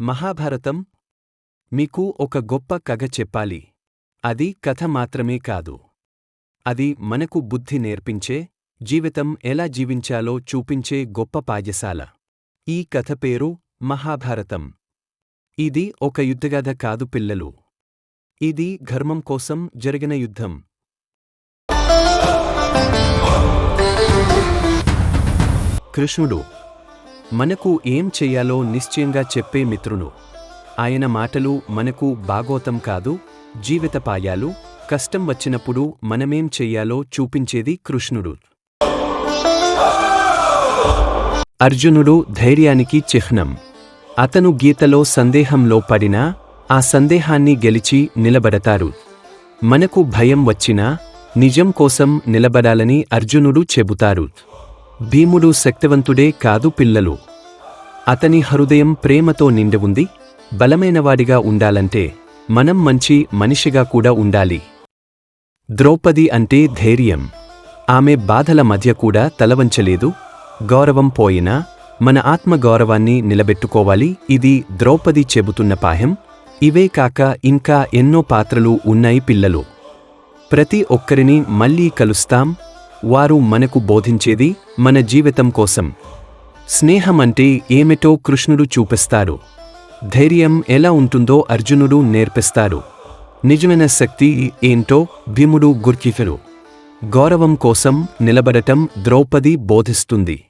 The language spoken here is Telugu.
మహాభారతం మీకు ఒక గొప్ప కథ చెప్పాలి. అది కథ మాత్రమే కాదు. అది మనకు బుద్ధి నేర్పించే జీవితం ఎలా జీవించాలో చూపించే గొప్ప పాఠశాల ఈ కథ పేరు మహాభారతం. ఇది ఒక యుద్ధగాథ కాదు పిల్లలు. ఇది ధర్మం కోసం జరిగిన యుద్ధం. కృష్ణుడు మనకు ఏం చెయ్యాలో నిశ్చయంగా చెప్పే మిత్రును ఆయన మాటలు మనకు బాగోతం కాదు జీవితపాయాలు కష్టం వచ్చినప్పుడు మనమేం చెయ్యాలో చూపించేది కృష్ణుడు. అర్జునుడు ధైర్యానికి చిహ్నం. అతను గీతలో సందేహంలో పడినా ఆ సందేహాన్ని గెలిచి నిలబడతారు. మనకు భయం వచ్చినా నిజం కోసం నిలబడాలని అర్జునుడు చెబుతారు. భీముడు శక్తివంతుడే కాదు పిల్లలు. అతని హృదయం ప్రేమతో నిండి ఉంది బలమైనవాడిగా ఉండాలంటే మనం మంచి మనిషిగా కూడా ఉండాలి. ద్రౌపది అంటే ధైర్యం. ఆమె బాధల మధ్య కూడా తలవంచలేదు గౌరవం పోయినా మన ఆత్మగౌరవాన్ని నిలబెట్టుకోవాలి ఇది ద్రౌపది చెబుతున్న పాహ్యం ఇవే కాక ఇంకా ఎన్నో పాత్రలు ఉన్నాయి పిల్లలు. ప్రతి ఒక్కరిని మళ్ళీ కలుస్తాం వారు మనకు బోధించేది మన జీవితం కోసం. స్నేహం అంటే ఏమిటో కృష్ణుడు చూపిస్తారు. ధైర్యం ఎలా ఉంటుందో అర్జునుడు నేర్పిస్తారు. నిజమైన శక్తి ఏంటో భీముడు గుర్కిఫరు గౌరవం కోసం నిలబడటం ద్రౌపది బోధిస్తుంది.